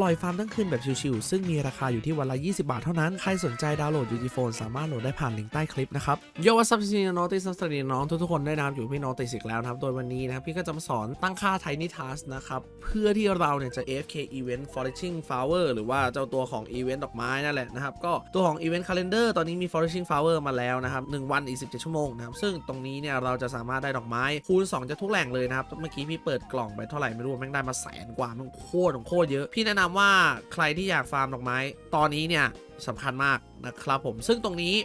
ปล่อยฟาร์มทั้งคืนแบบชิวๆซึ่งมีราคาอยู่ที่วันละ 20 บาทเท่านั้น ใครสนใจดาวน์โหลด UG Phone สามารถโหลดได้ผ่านลิงก์ใต้คลิปนะครับโยวัสดีน้องติสสวัสดีน้องทุกๆคนได้นะครับอยู่พี่น้องติสิกแล้วนะครับ โดยวันนี้นะครับพี่ก็จะมาสอนตั้งค่า Tiny Task นะครับเพื่อที่เราเนี่ยจะ AFK Event Flourishing Flower หรือว่าเจ้าตัวของ Event ดอกไม้นั่นแหละนะครับก็ตัวของ Event Calendar ตอนนี้มี Flourishing Flower มาแล้วนะครับ1วันอีก17ชั่วโมงนะครับซึ่งตรงนี้เนี่ยเราจะสามารถได้ดอกไม้คูณ2จะทุกแหล่งเลยนะครับเมื่อกี้พี่เปิดกล่องไปเท่าไหร่ไม่รู้แม่งได้มาแสนกว่ามันโคตรโคตรเยอะพี่แนะนำว่าใครที่อยากฟาร์มดอกไม้ ตอนนี้เนี่ยสำคัญมากนะครับผมซึ่งตรงนี้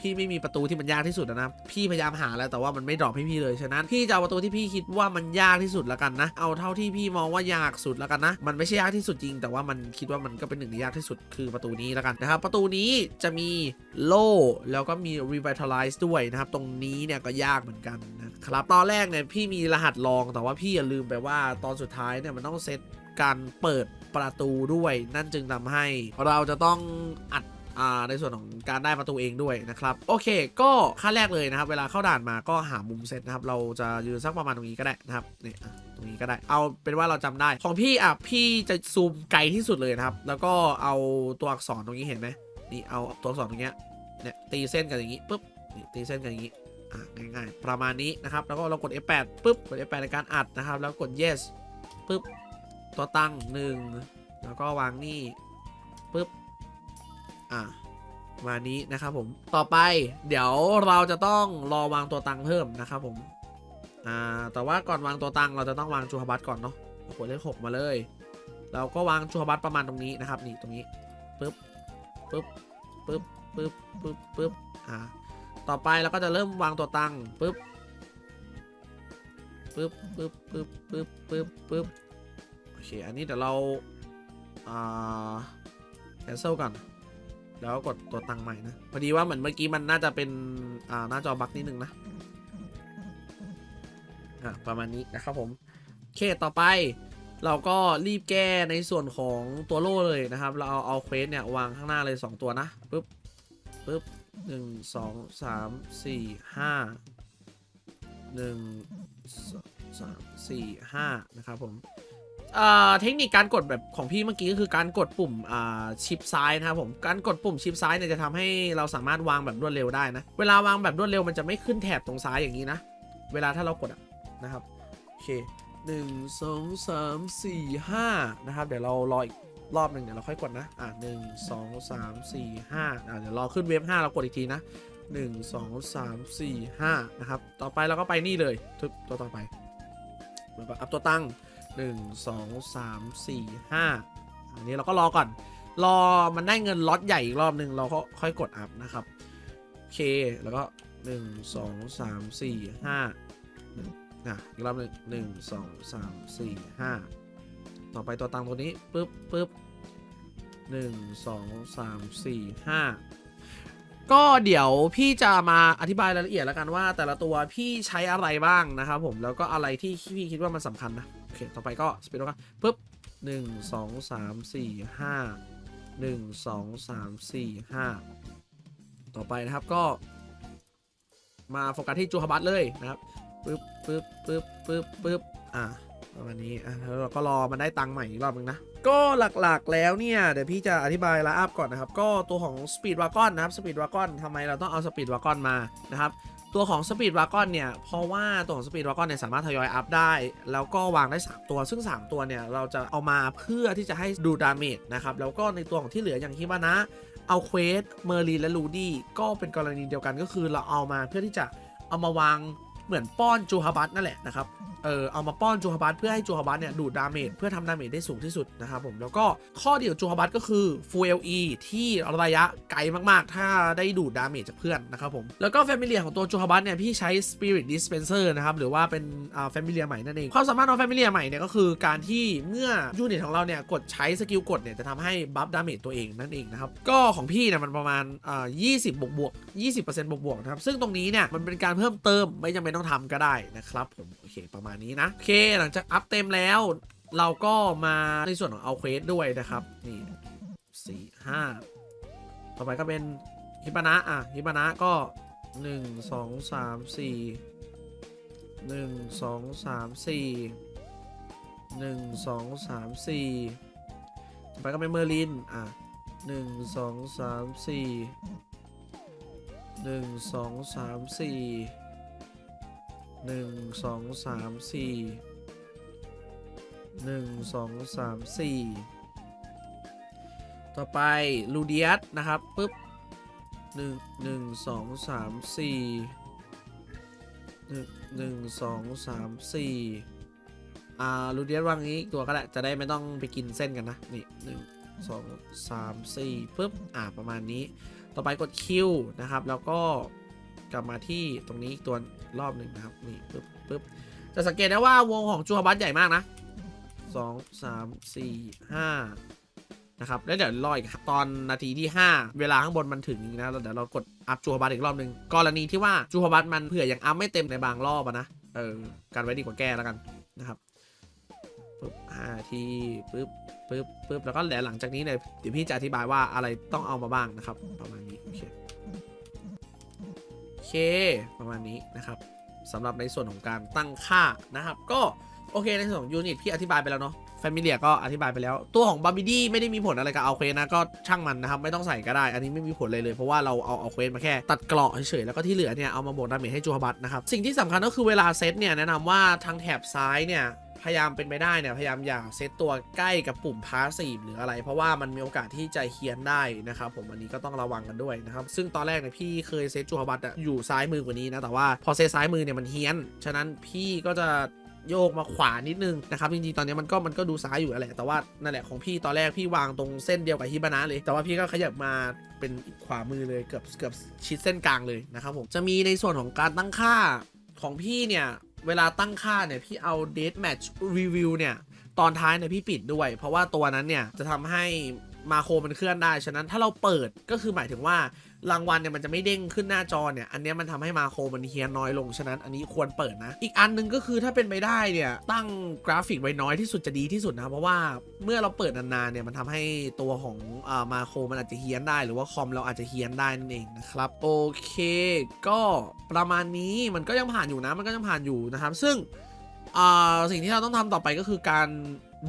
พี่ไม่มีประตูที่มันยากที่สุดนะ พี่พยายามหาแล้วแต่ว่ามันไม่ดรอปให้พี่เลยฉะนั้นพี่จะเอาประตูที่พี่คิดว่ามันยากที่สุดแล้วกันนะ เอาเท่าที่พี่มองว่ายากสุดแล้วกันนะ มันไม่ใช่ยากที่สุดจริง แต่ว่ามันคิดว่ามันก็เป็นหนึ่งในยากที่สุดคือประตูนี้แล้วกันนะครับ ประตูนี้จะมีโล่แล้วก็มี revitalize ด้วยนะครับ ตรงนี้เนี่ยก็ยากเหมือนกันนะครับตอนแรกเนี่ยพี่มีรหัสลองแต่ว่าพี่อย่าลืมไปว่าตอนสุดท้ายเนี่ยมันต้องเซตการเปิด ประตูด้วย นั่นจึงทำให้เราจะต้องอัดในส่วนของการได้ประตูเองด้วยนะครับโอเค ก็ขั้นแรกเลยนะครับ เวลาเข้าด่านมาก็หามุมเซตนะครับ เราจะยืนสักประมาณตรงนี้ก็ได้นะครับเนี่ยตรงนี้ก็ได้ เอาเป็นว่าเราจำได้ ของพี่อะพี่จะซูมไกลที่สุดเลยนะครับ แล้วก็เอาตัวอักษรตรงนี้เห็นไหมนี่เอาตัวอักษรตรงเนี้ยเนี่ยตีเส้นกันอย่างนี้ปุ๊บนี่ตีเส้นกันอย่างนี้อะง่ายๆ ประมาณนี้นะครับ แล้วก็เรากด F8 ปุ๊บกด F8 ในการอัดนะครับ แล้วกด yes ปุ๊บ ตัวตั้งหนึ่งแล้วก็วางนี่ปุ๊บอะมานี้นะครับผมต่อไปเดี๋ยวเราจะต้องรอวางตัวตังเพิ่มนะครับผมอ่าแต่ว่าก่อนวางตัวตังเราจะต้องวางจูฮบัตก่อนเนาะเอากดเลขหกมาเลย เราก็วางจูฮบัตประมาณตรงนี้นะครับนี่ตรงนี้ปึ๊บปึ๊บปึ๊บปึ๊บปึ๊บปึ๊บอ่าต่อไปเราก็จะเริ่มวางตัวตังปึ๊บปึ๊บปึ๊บปึ๊บปึ๊บปึ๊บปึ๊บ เค อันนี้เดี๋ยวเราอ่า cancel ก่อน แล้วกดตัวตังใหม่นะ พอดีว่าเหมือนเมื่อกี้มันน่าจะเป็น อ่า หน้าจอบั๊กนิดนึงนะ อะ ประมาณนี้นะครับผม โอเค ต่อไปเราก็รีบแก้ในส่วนของตัวโล่เลยนะครับ เราเอาเอาเควสเนี่ย วางข้างหน้าเลย 2 ตัวนะปึ๊บปึ๊บหนึ่งสองสามสี่ห้าหนึ่งสองสามสี่ห้านะครับผม อ่าเทคนิคการกดแบบของพี่เมื่อกี้ก็คือการกดปุ่มอ่าชิปซ้ายนะครับผมการกดปุ่มชิปซ้ายเนี่ยจะทำให้เราสามารถวางแบบรวดเร็วได้นะ เวลาวางแบบรวดเร็วมันจะไม่ขึ้นแถบตรงซ้ายอย่างนี้นะ เวลาถ้าเรากดนะครับโอเคหนึ่งสองสามสี่ห้านะครับเดี๋ยวเรารออีกรอบหนึ่งเดี๋ยวเราค่อยกดนะอะหนึ่งสองสามสี่ห้าอะเดี๋ยวรอขึ้นเวฟห้าเรากดอีกทีนะหนึ่งสองสามสี่ห้านะครับต่อไปเราก็ไปนี่เลยทุกตัวต่อไปแล้วก็อัพตัวตั้ง หนึ่งสองสามสี่ห้าอันนี้เราก็รอก่อน รอมันได้เงินล็อตใหญ่อีกรอบหนึ่งเราก็ค่อยกดอัพนะครับ โอเค แล้วก็หนึ่งสองสามสี่ห้าอะอีกรอบหนึ่งหนึ่งสองสามสี่ห้าต่อไปตัวตังตัวนี้ปึ๊บปึ๊บหนึ่งสองสามสี่ห้าก็เดี๋ยวพี่จะมาอธิบายรายละเอียดแล้วกันว่า แต่ละตัวพี่ใช้อะไรบ้างนะครับผมแล้วก็อะไรที่พี่คิดว่ามันสำคัญนะ เค ต่อไปก็สปีดกันปุ๊บหนึ่งสองสามสี่ห้าหนึ่งสองสามสี่ห้าต่อไปนะครับก็ มาโฟกัสที่จูฮาบัตเลยนะครับปึ๊บปึ๊บปึ๊บปึ๊บปึ๊บอะประมาณนี้อะแล้วเราก็รอมันได้ตังค์ใหม่อีกรอบนึงนะ ก็หลักๆแล้วเนี่ย เดี๋ยวพี่จะอธิบายลน์อัพก่อนนะครับ ก็ตัวของ Speed Wagon นะครับ Speed Wagon ทำไมเราต้องเอา Speed Wagon มานะครับ ตัวของ Speed Wagon เนี่ย เพราะว่าตัวของ Speed Wagon เนี่ยสามารถทยอยอัพได้ แล้วก็วางได้ 3 ตัว ซึ่ง 3 ตัวเนี่ย เราจะเอามาเพื่อที่จะให้ดูดาเมจนะครับ แล้วก็ในตัวของที่เหลืออย่างที่ว่านะ เอาเควสเมอร์ลีและลูดี้ก็เป็นกรณีเดียวกันก็คือเราเอามาเพื่อที่จะเอามาวาง เหมือนป้อนจูฮาบัตนั่นแหละนะครับเออเอามาป้อนจูฮาบัตเพื่อให้จูฮาบัตเนี่ยดูดดาเมจเพื่อทำดาเมจได้สูงที่สุดนะครับผมแล้วก็ข้อดีของจูฮาบัตก็คือ Full LE ที่ระยะไกลมากๆ ถ้าได้ดูดดาเมจจากเพื่อนนะครับผมแล้วก็แฟมิเลียของตัวจูฮาบัตเนี่ยพี่ใช้ Spirit Dispenser นะครับหรือว่าเป็นอ่าแฟมิเลียใหม่นั่นเองความสามารถของแฟมิเลียใหม่เนี่ยก็คือการที่เมื่อยูนิตของเราเนี่ยกดใช้สกิลกดเนี่ยจะทำให้บัฟดาเมจตัวเองนั่นเองนะครับก็ของพี่เนี่ยมันประมาณอ่า20บวกบวก20%บวกบวกนะครับซึ่งตรงนี้เนี่ยมันเป็นการเพิ่มเติมไม่จำเป็นต้องทำก็ได้นะครับผมโอเคประมาณนี้นะโอเคหลังจากอัพเต็มแล้ว เราก็มาในส่วนของเอาเควสด้วยนะครับนี่สี่ห้าต่อไปก็เป็นฮิบานะอะฮิบานะก็หนึ่งสองสามสี่หนึ่งสองสามสี่หนึ่งสองสามสี่ต่อไปก็เป็นเมอร์ลินอะหนึ่งสองสามสี่หนึ่งสองสามสี่ หนึ่งสองสามสี่หนึ่งสองสามสี่ต่อไปลูเดียสนะครับปุ๊บหนึ่งหนึ่งสองสามสี่หนึ่งหนึ่งสองสามสี่อ่าลูเดียสวางนี้อีกตัวก็ได้จะได้ไม่ต้องไปกินเส้นกันนะนี่หนึ่งสองสามสี่ปุ๊บอ่าประมาณนี้ ต่อไปกดคิวนะครับแล้วก็ กลับมาที่ตรงนี้อีกตัวรอบหนึ่งนะครับนี่ปุ๊บปุ๊บจะสังเกตได้ว่าวงของจูฮาบัตใหญ่มากนะสองสามสี่ห้านะครับแล้วเดี๋ยวรออีกตอนนาทีที่ 5 เวลาข้างบนมันถึงนะเดี๋ยวเรากดอัพจูฮบัตอีกรอบหนึ่งกรณีที่ว่าจูฮบัตมันเผื่อยังอัพไม่เต็มในบางรอบนะเออการไว้ดีกว่าแก้แล้วกันนะครับปึ๊บห้าทีปึ๊บปึ๊บปึ๊บแล้วก็เดี๋ยวหลังจากนี้เนี่ยเดี๋ยวพี่จะอธิบายว่าอะไรต้องเอามาบ้างนะครับ ประมาณนี้โอเค เคประมาณนี้นะครับสำหรับในส่วนของการตั้งค่านะครับ ก็โอเคในส่วนของยูนิตพี่อธิบายไปแล้วเนาะแฟมิเลียก็อธิบายไปแล้ว ตัวของบาร์บิดี้ไม่ได้มีผลอะไรกับเอาเควสนะ ก็ช่างมันนะครับ ไม่ต้องใส่ก็ได้ อันนี้ไม่มีผลเลยเลย เพราะว่าเราเอาเอาเควสมาแค่ตัดเกราะเฉยๆ แล้วก็ที่เหลือเนี่ย เอามาบวกดาเมจให้จูฮบัตนะครับ สิ่งที่สำคัญก็คือเวลาเซตเนี่ย แนะนำว่าทางแถบซ้ายเนี่ย พยายามเป็นไปได้เนี่ยพยายามอย่าเซตตัวใกล้กับปุ่มพาสซีฟหรืออะไร เพราะว่ามันมีโอกาสที่จะเฮียนได้นะครับผมอันนี้ก็ต้องระวังกันด้วยนะครับซึ่งตอนแรกเนี่ยพี่เคยเซตจูฮบัตออยู่ซ้ายมือกว่านี้นะแต่ว่าพอเซตซ้ายมือเนี่ยมันเฮียนฉะนั้นพี่ก็จะโยกมาขวานิดนึงนะครับจริงๆตอนนี้มันก็มันก็ดูซ้ายอยู่แหละแต่ว่านั่นแหละของพี่ตอนแรกพี่วางตรงเส้นเดียวกับฮิบานะเลย แต่ว่าพี่ก็ขยับมาเป็นขวามือเลยเกือบเกือบชิดเส้นกลางเลยนะครับผมจะมีในส่วนของการตั้งค่าของพี่เนี่ย เวลาตั้งค่าเนี่ยพี่เอา date match review เนี่ยตอนท้ายเนี่ยพี่ปิดด้วย เพราะว่าตัวนั้นเนี่ยจะทำให้ มาโครมันเคลื่อนได้ ฉะนั้นถ้าเราเปิดก็คือหมายถึงว่ารางวัลเนี่ยมันจะไม่เด้งขึ้นหน้าจอเนี่ย อันนี้มันทำให้มาโครมันเฮียนน้อยลง ฉะนั้นอันนี้ควรเปิดนะ อีกอันหนึงก็คือถ้าเป็นไปได้เนี่ย ตั้งกราฟิกไว้น้อยที่สุดจะดีที่สุดนะ เพราะว่าเมื่อเราเปิดนานๆเนี่ยมันทำให้ตัวของอ่ามาโครมันอาจจะเฮียนได้ หรือว่าคอมเราอาจจะเฮียนได้นั่นเองนะครับ โอเค ก็ประมาณนี้มันก็ยังผ่านอยู่นะ มันก็ยังผ่านอยู่นะครับ ซึ่งอ่าสิ่งที่เราต้องทำต่อไปก็คือการ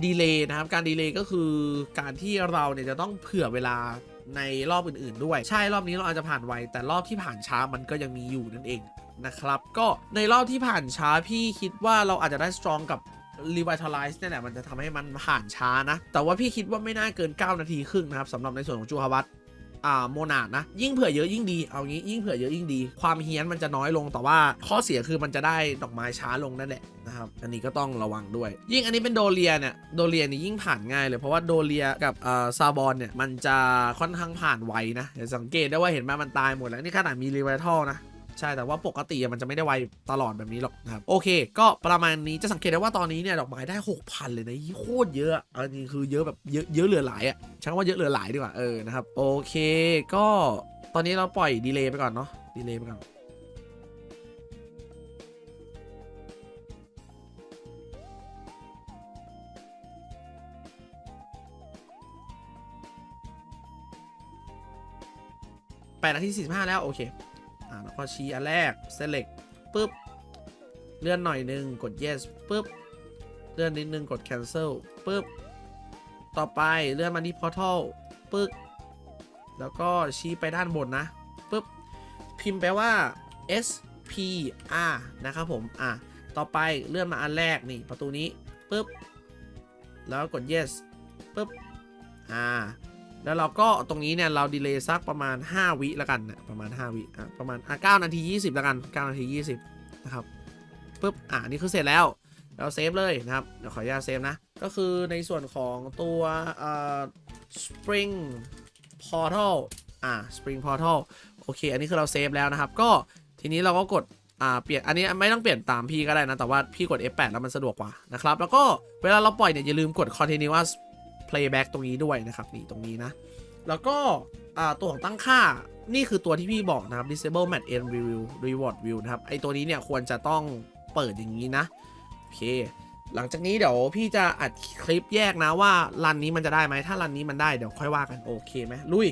ดีเลย์นะครับ การดีเลย์ก็คือการที่เราเนี่ยจะต้องเผื่อเวลาในรอบอื่นๆด้วย ใช่รอบนี้เราอาจจะผ่านไว แต่รอบที่ผ่านช้ามันก็ยังมีอยู่นั่นเองนะครับ ก็ในรอบที่ผ่านช้าพี่คิดว่าเราอาจจะได้ strong กับ revitalize เนี่ยแหละมันจะทำให้มันผ่านช้านะ แต่ว่าพี่คิดว่าไม่น่าเกิน 9 นาทีครึ่งนะครับสำหรับในส่วนของจูฮาวัต อ่าโมนาดนะ ยิ่งเผื่อเยอะยิ่งดีเอางี้ยิ่งเผื่อเยอะยิ่งดี ความเฮี้ยนมันจะน้อยลงแต่ว่าข้อเสียคือมันจะได้ดอกไม้ช้าลงนั่นแหละนะครับอันนี้ก็ต้องระวังด้วย ยิ่งอันนี้เป็นโดเรียเนี่ยโดเรียนี่ยิ่งผ่านง่ายเลยเพราะว่าโดเรียกับอ่าซาบอนเนี่ยมันจะค่อนข้างผ่านไวนะเดี๋ยวสังเกตได้ว่าเห็นไหมมันตายหมดแล้วนี่ขนาดมีรีเวทัลนะ ใช่แต่ว่าปกติมันจะไม่ได้ไวตลอดแบบนี้หรอกนะครับโอเค ก็ประมาณนี้จะสังเกตได้ว่าตอนนี้เนี่ยดอกไม้ได้ 6,000 เลยนะโคตรเยอะอันนี้คือเยอะแบบเยอะเยอะเหลือหลายอะช้คำว่าเยอะเหลือหลายดีกว่าเออนะครับโอเค ก็ตอนนี้เราปล่อยดีเลย์ไปก่อนเนาะดีเลย์ไปก่อนแปดนาทีสี่สิบห้าแล้ว โอเค อ่าแล้วก็ชี้อันแรก select ปุ๊บ เลื่อนหน่อยหนึงกด yes ปุ๊บ เลื่อนนิดนึงกด cancel ปุ๊บ ต่อไปเลื่อนมาที่ portal ปึ๊กแล้วก็ชี้ไปด้านบนนะปุ๊บ พิมพ์ไปว่า S P R นะครับผม อะ ต่อไปเลื่อนมาอันแรกนี่ประตูนี้ปุ๊บ แล้วกด yes ปุ๊บ อ่า แล้วเราก็ตรงนี้เนี่ยเราดีเลย์สักประมาณ 5 วิแล้วกันนะประมาณ 5 วิอะประมาณอะ9นาที 20แล้วกัน 9 นาที 20 นะครับปุ๊บอ่านี่คือเสร็จแล้วเราเซฟเลยนะครับเดี๋ยวขออนุญาตเซฟนะ ก็คือในส่วนของตัวเอ่อ spring portal อ่า spring portal โอเค อันนี้คือเราเซฟแล้วนะครับ ก็ทีนี้เราก็กดอ่าเปลี่ยนอันนี้ไม่ต้องเปลี่ยนตามพี่ก็ได้นะ แต่ว่าพี่กด F8 แล้วมันสะดวกกว่านะครับ แล้วก็เวลาเราปล่อยเนี่ยอย่าลืมกด continuous playback ตรงนี้ด้วยนะครับนี่ตรงนี้นะ แล้วก็ตัวของตั้งค่านี่คือตัวที่พี่บอกนะครับ disable match end review reward view นะครับ ไอตัวนี้เนี่ยควรจะต้องเปิดอย่างนี้นะ โอเค หลังจากนี้เดี๋ยวพี่จะอัดคลิปแยกนะว่ารันนี้มันจะได้ไหมถ้ารันนี้มันได้เดี๋ยวค่อยว่ากันโอเคไหมลุย